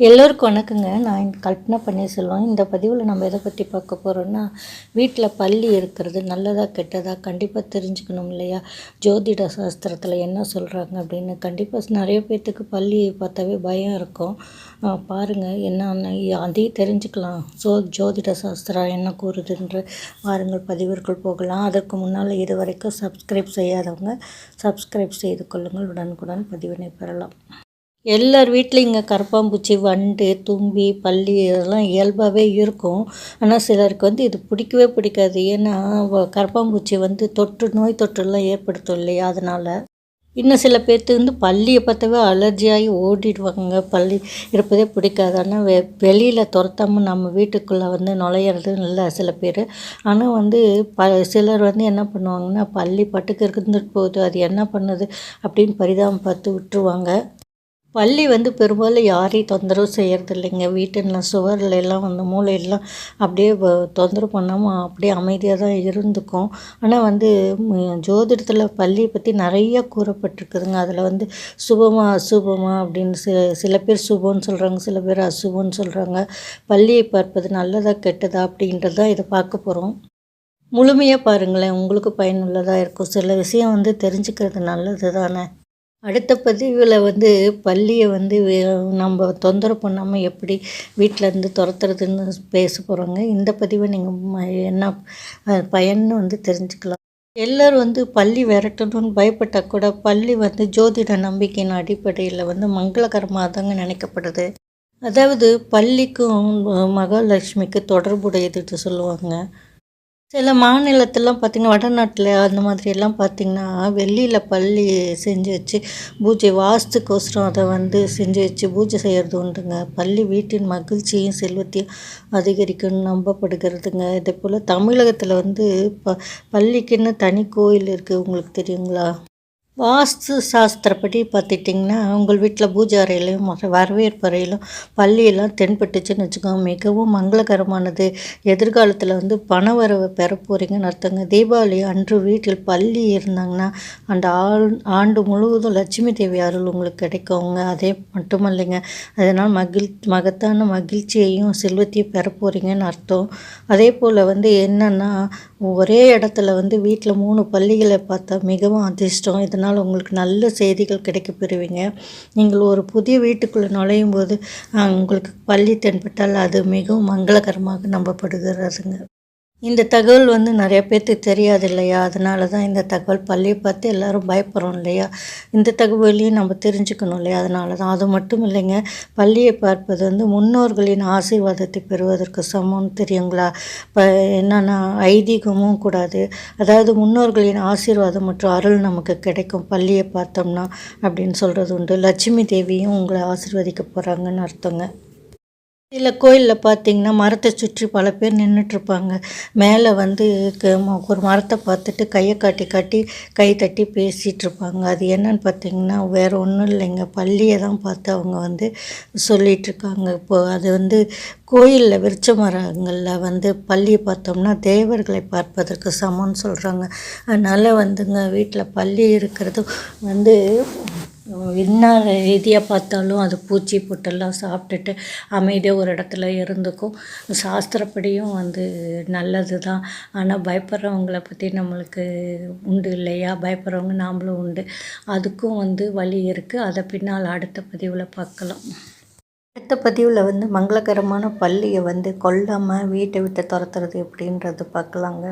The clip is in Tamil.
எல்லோருக்கும் வணக்கங்க. நான் கல்பனா பன்னீர்செல்வம் இந்த பதிவில் நம்ம எதை பற்றி பார்க்க போகிறோம்னா வீட்டில் பள்ளி இருக்கிறது நல்லதா கெட்டதா கண்டிப்பாக தெரிஞ்சுக்கணும் இல்லையா? ஜோதிட சாஸ்திரத்தில் என்ன சொல்கிறாங்க அப்படின்னு கண்டிப்பாக நிறைய பேர்த்துக்கு பள்ளியை பார்த்தாவே பயம் இருக்கும். பாருங்கள் என்னென்ன என்னன்னு அதையும் தெரிஞ்சுக்கலாம். ஸோ ஜோதிட சாஸ்திரம் என்ன கூறுதுன்ற வாருங்கள் பதிவிற்குள் போகலாம். அதற்கு முன்னால் இது வரைக்கும் சப்ஸ்கிரைப் செய்யாதவங்க சப்ஸ்கிரைப் செய்து கொள்ளுங்கள். உடனுக்குடன் பதிவினை பெறலாம். எல்லார் வீட்லேயும் இங்கே கரப்பாம்பூச்சி வண்டு தும்பி பல்லி இதெல்லாம் இயல்பாகவே இருக்கும். ஆனால் சிலருக்கு வந்து இது பிடிக்கவே பிடிக்காது. ஏன்னா கரப்பாம்பூச்சி வந்து தொற்று நோய் தொற்றுலாம் ஏற்படுத்தும் இல்லையா? அதனால் இன்னும் சில பேர்த்து வந்து பள்ளியை பார்த்தாவே அலர்ஜியாகி ஓடிடுவாங்க. பள்ளி இருப்பதே பிடிக்காது. ஆனால் வெ வெளியில் துரத்தாமல் நம்ம வீட்டுக்குள்ளே வந்து நுழையிறது இல்லை சில பேர். ஆனால் வந்து ப சிலர் வந்து என்ன பண்ணுவாங்கன்னா பள்ளி பட்டுக்கு இருந்துட்டு போகுது. அது என்ன பண்ணுது அப்படின்னு பரிதாபம் பார்த்து விட்டுருவாங்க. பள்ளி வந்து பெரும்பாலும் யாரையும் தொந்தரவு செய்கிறதில்லைங்க இல்லைங்க வீட்டில் சுவர்ல எல்லாம் வந்து மூலையெல்லாம் அப்படியே தொந்தரவு பண்ணாமல் அப்படியே அமைதியாக தான் இருந்துக்கும். ஆனால் வந்து ஜோதிடத்தில் பள்ளியை பற்றி நிறைய கூறப்பட்டிருக்குதுங்க. அதில் வந்து சுபமா அசுபமா அப்படின்னு சில சில பேர் சுபம்னு சொல்கிறாங்க சில பேர் அசுபம்னு சொல்கிறாங்க பள்ளியை பார்ப்பது நல்லதா கெட்டதா அப்படின்றது தான் இதை பார்க்க போகிறோம் முழுமையாக பாருங்களேன் உங்களுக்கு பயனுள்ளதாக இருக்கும். சில விஷயம் வந்து தெரிஞ்சுக்கிறது நல்லது தானே அடுத்த பதிவில் வந்து பள்ளியை வந்து நம்ம தொந்தரவு பண்ணாமல் எப்படி வீட்டில் இருந்து துரத்துறதுன்னு பேச போகிறோங்க இந்த பதிவை நீங்கள் என்ன பயன்னு வந்து தெரிஞ்சுக்கலாம். எல்லோரும் வந்து பள்ளி விரட்டணும்னு பயப்பட்டால் கூட பள்ளி வந்து ஜோதிட நம்பிக்கையின் அடிப்படையில் வந்து மங்களகரமாக தாங்க நினைக்கப்படுது. அதாவது பள்ளிக்கும் மகாலட்சுமிக்கு தொடர்புடையதுன்னு சொல்லுவாங்க. சில மாநிலத்திலாம் பார்த்திங்கன்னா வடநாட்டில் அந்த மாதிரியெல்லாம் பார்த்திங்கன்னா வெள்ளியில் பள்ளி செஞ்சு வச்சு பூஜை வாஸ்துக்கோசரம் அதை வந்து செஞ்சு வச்சு பூஜை செய்கிறது உண்டுங்க. பள்ளி வீட்டின் மகிழ்ச்சியும் செல்வத்தையும் அதிகரிக்கும்னு நம்பப்படுகிறதுங்க. இதே போல் தமிழகத்தில் வந்து ப பள்ளிக்குன்னு தனி கோயில் இருக்குது உங்களுக்கு தெரியுங்களா? வாஸ்து சாஸ்திரப்படி பார்த்துட்டிங்கன்னா உங்கள் வீட்டில் பூஜை அறையிலையும் வரவேற்பு அறையிலும் பள்ளியெல்லாம் தென்பட்டுச்சுன்னு வச்சுக்கோங்க. மிகவும் மங்களகரமானது. எதிர்காலத்தில் வந்து பண வரவை பெற போகிறீங்கன்னு அர்த்தங்க. தீபாவளி அன்று வீட்டில் பள்ளி இருந்தாங்கன்னா அந்த ஆள் ஆண்டு முழுவதும் லட்சுமி தேவி அருள் உங்களுக்கு கிடைக்குங்க. அதே மட்டும் இல்லைங்க அதனால் மகிழ் மகத்தான மகிழ்ச்சியையும் செல்வத்தையும் பெற போகிறீங்கன்னு அர்த்தம். அதே போல் வந்து என்னென்னா ஒரே இடத்துல வந்து வீட்டில் மூணு பள்ளிகளை பார்த்தா மிகவும் அதிர்ஷ்டம். இதனால் அதனால் உங்களுக்கு நல்ல செய்திகள் கிடைக்கப்பெறுவீங்க. நீங்கள் ஒரு புதிய வீட்டுக்குள்ளே நுழையும் போது உங்களுக்கு பள்ளி தென்பட்டால் அது மிகவும் மங்களகரமாக நம்பப்படுகிறதுங்க. இந்த தகவல் வந்து நிறைய பேர்த்துக்கு தெரியாது இல்லையா? அதனால தான் இந்த தகவல். பள்ளியை பார்த்து எல்லோரும் பயப்படுறோம் இல்லையா? இந்த தகவலையும் நம்ம தெரிஞ்சுக்கணும் இல்லையா? அதனால தான் அது மட்டும் இல்லைங்க. பள்ளியை பார்ப்பது வந்து முன்னோர்களின் ஆசீர்வாதத்தை பெறுவதற்கு சமம்னு தெரியுங்களா? இப்போ என்னென்னா ஐதீகமும் கூடாது. அதாவது முன்னோர்களின் ஆசீர்வாதம் மற்றும் அருள் நமக்கு கிடைக்கும். பள்ளியை பார்த்தோம்னா அப்படின்னு சொல்கிறது உண்டு. லட்சுமி தேவியும் உங்களை ஆசீர்வதிக்க போகிறாங்கன்னு அர்த்தங்க. சில கோயிலில் பார்த்தீங்கன்னா மரத்தை சுற்றி பல பேர் நின்றுட்டுருப்பாங்க மேலே வந்து ம- ஒரு மரத்தை பார்த்துட்டு கையை காட்டி காட்டி கை தட்டி பேசிகிட்டு இருப்பாங்க அது என்னன்னு பார்த்தீங்கன்னா வேறு ஒன்றும் இல்லைங்க. பள்ளியை தான் பார்த்து அவங்க வந்து சொல்லிகிட்ருக்காங்க இப்போது இப்போ அது வந்து கோயிலில் விருச்ச மரங்களில் வந்து பள்ளியை பார்த்தோம்னா தேவர்களை பார்ப்பதற்கு சமம்னு சொல்கிறாங்க அதனால் வந்துங்க வீட்டில் பள்ளி இருக்கிறது வந்து என்ன ரீதியாக பார்த்தாலும் அது பூச்சி புட்டெல்லாம் சாப்பிட்டுட்டு அமைதியாக ஒரு இடத்துல இருந்துக்கும். சாஸ்திரப்படியும் வந்து நல்லது தான் ஆனால் பயப்படுறவங்கள பற்றி நம்மளுக்கு உண்டு இல்லையா? பயப்படுறவங்க நாமளும் உண்டு. அதுக்கும் வந்து வழி இருக்குது அதை பின்னால் அடுத்த பதிவில் பார்க்கலாம். அடுத்த பதிவில் வந்து மங்களகரமான பள்ளியை வந்து கொல்லாமல் வீட்டை விட்டு துரத்துறது எப்படின்றது பார்க்கலாங்க.